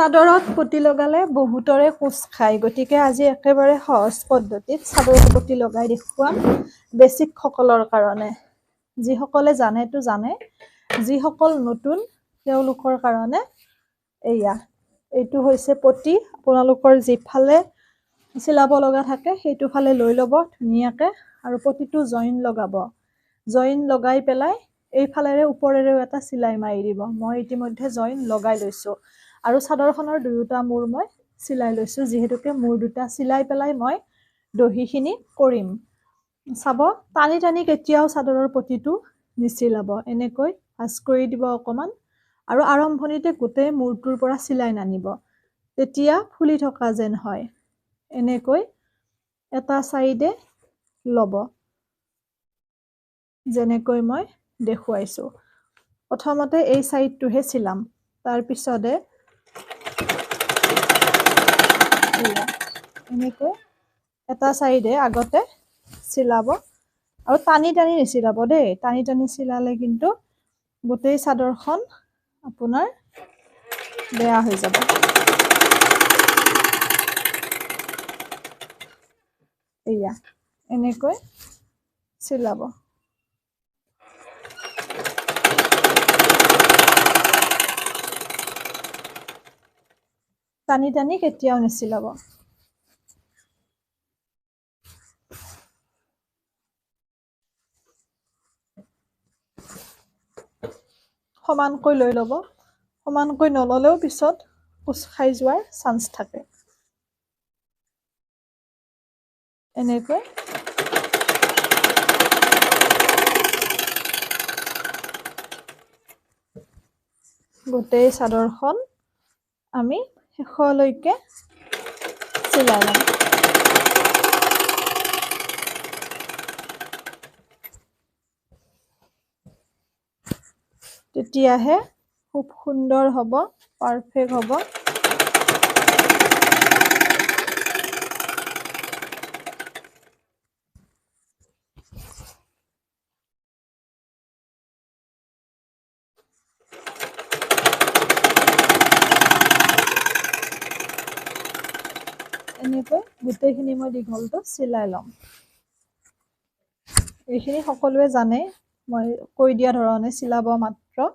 চাদৰত পতি লগালে বহুতৰে কোচ খায়। গতিকে আজি একেবাৰে সহজ পদ্ধতিত চাদৰত পতি লগাই দেখুৱাম বেছিকসকলৰ কাৰণে। যিসকলে জানেতো জানে যিসকল নতুন তেওঁলোকৰ কাৰণে এয়া। এইটো হৈছে পতি। আপোনালোকৰ যিফালে চিলাব লগা থাকে সেইটো ফালে লৈ ল'ব ধুনীয়াকৈ আৰু পতিটো জইন লগাব। জইন লগাই পেলাই এইফালেৰে ওপৰেৰেও এটা চিলাই মাৰি দিব। মই ইতিমধ্যে জইন লগাই লৈছোঁ। আৰু চাদৰখনৰ দুয়োটা মূৰ মই চিলাই লৈছোঁ। যিহেতুকে মূৰ দুটা চিলাই পেলাই মই দহিখিনি কৰিম। চাব টানি টানি কেতিয়াও চাদৰৰ পতিটো নিচিলাব। এনেকৈ ভাজ কৰি দিব অকণমান আৰু আৰম্ভণিতে গোটেই মূৰটোৰ পৰা চিলাই নানিব। তেতিয়া ফুলি থকা যেন হয়। এনেকৈ এটা চাইডে ল'ব। যেনেকৈ মই দেখুৱাইছোঁ। প্ৰথমতে এই চাইডটোহে চিলাম। তাৰপিছতে এনেকৈ এটা চাইডে আগতে চিলাব আৰু টানি টানি নিচিলাব দেই। টানি টানি চিলালে কিন্তু গোটেই চাদৰখন আপোনাৰ বেয়া হৈ যাব। এয়া এনেকৈ চিলাব। টানি টানি কেতিয়াও নিচিলাব। সমানকৈ লৈ ল'ব। সমানকৈ নল'লেও পিছত কোচ খাই যোৱাৰ চান্স থাকে। এনেকৈ। গোটেই চাদৰখন আমি শেষলৈকে চিলাই ল'ম তেতিয়াহে খুব সুন্দৰ হ'ব পাৰফেক্ট হ'ব। এনেকৈ গোটেইখিনি মই দীঘলটো চিলাই ল'ম। এইখিনি সকলোৱে জানে মই কৈ দিয়া ধৰণে চিলাব মাত্ৰ।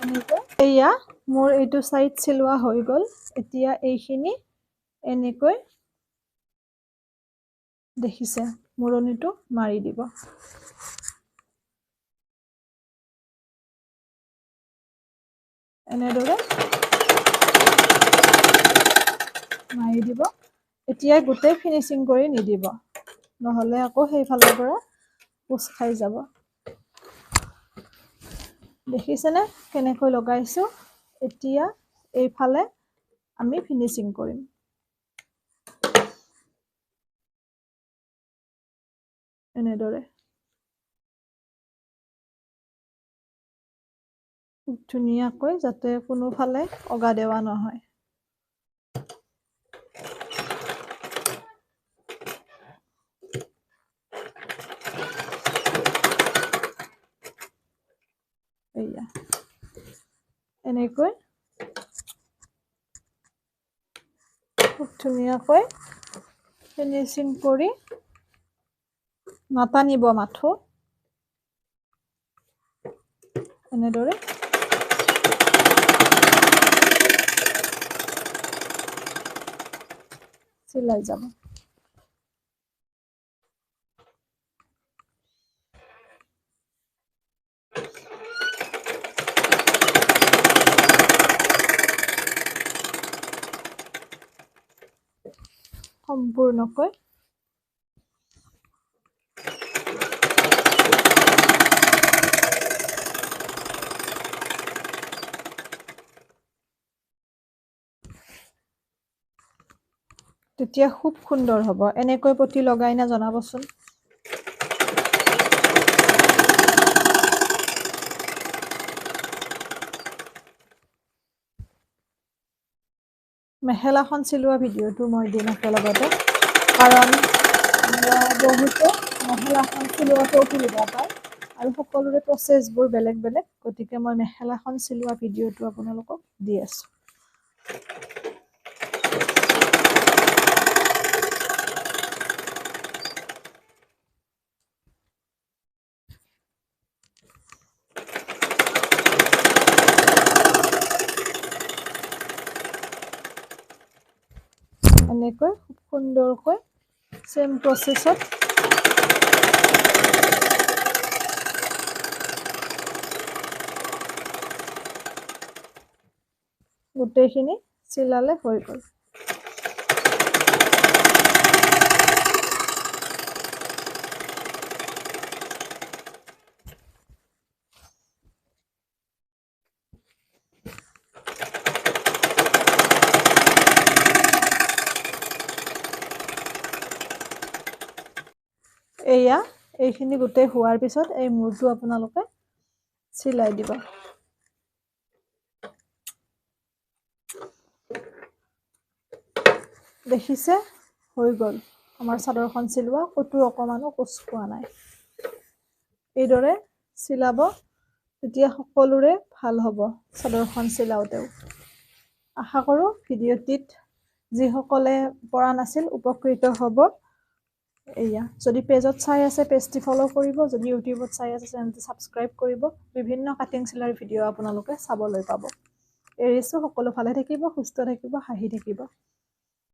এনেকৈ এয়া মোৰ এইটো চাইড চিলোৱা হৈ গ'ল। এতিয়া এইখিনি এনেকৈ দেখিছে মূৰণিটো মাৰি দিব। এনেদৰে মাৰি দিব। এতিয়াই গোটেই ফিনিচিং কৰি নিদিব। নহ'লে আকৌ সেইফালৰ পৰা কোচ খাই যাব। দেখিছেনে? কেনেকৈ লগাইছোঁ? এতিয়া এইফালে আমি ফিনিচিং কৰিম। এনেদৰে। ধুনীয়াকৈ যাতে কোনোফালে অগা দেৱা নহয়। এয়া এনেকৈ খুব ধুনীয়াকৈ ফিনিচিং কৰি নাটানিব মাথো। এনেদৰে চিলাই যাব। সম্পূৰ্ণকৈ তেতিয়া খুব সুন্দৰ হ'ব। এনেকৈ পতি লগাই না জনাবচোন। মেখেলাখন চিলোৱা ভিডিঅ'টো মই দিম একেলগতে। কাৰণ বহুতে মেখেলাখন চিলোৱাটো অসুবিধা পায়। আৰু সকলোৰে প্ৰচেছবোৰ বেলেগ বেলেগ। গতিকে মই মেখেলাখন চিলোৱা ভিডিঅ'টো আপোনালোকক দি আছোঁ। এনেকৈ খুব সুন্দৰকৈ চেম প্ৰচেছত গোটেইখিনি চিলালে হৈ গ'ল। এয়া এইখিনি গোটেই হোৱাৰ পিছত এই মূৰটো আপোনালোকে চিলাই দিব। দেখিছে? হৈ গ'ল। আমাৰ চাদৰখন চিলোৱা ক'তো অকণমানো কোচ খোৱা নাই। এইদৰে চিলাব তেতিয়া সকলোৰে ভাল হ'ব চাদৰখন চিলাওঁতেও। আশা কৰোঁ ভিডিঅ'টিত যিসকলে পৰা নাছিল উপকৃত হ'ব। এয়া। যদি পেজত চাই আছে পেজটি ফ'ল' কৰিব। যদি ইউটিউবত চাই আছে চেনেলটো ছাবস্ক্ৰাইব কৰিব। বিভিন্ন কাটিং চিলাইৰ ভিডিঅ' আপোনালোকে চাবলৈ পাব। এৰিছোঁ সকলো ভালে থাকিব সুস্থ থাকিব হাঁহি থাকিব।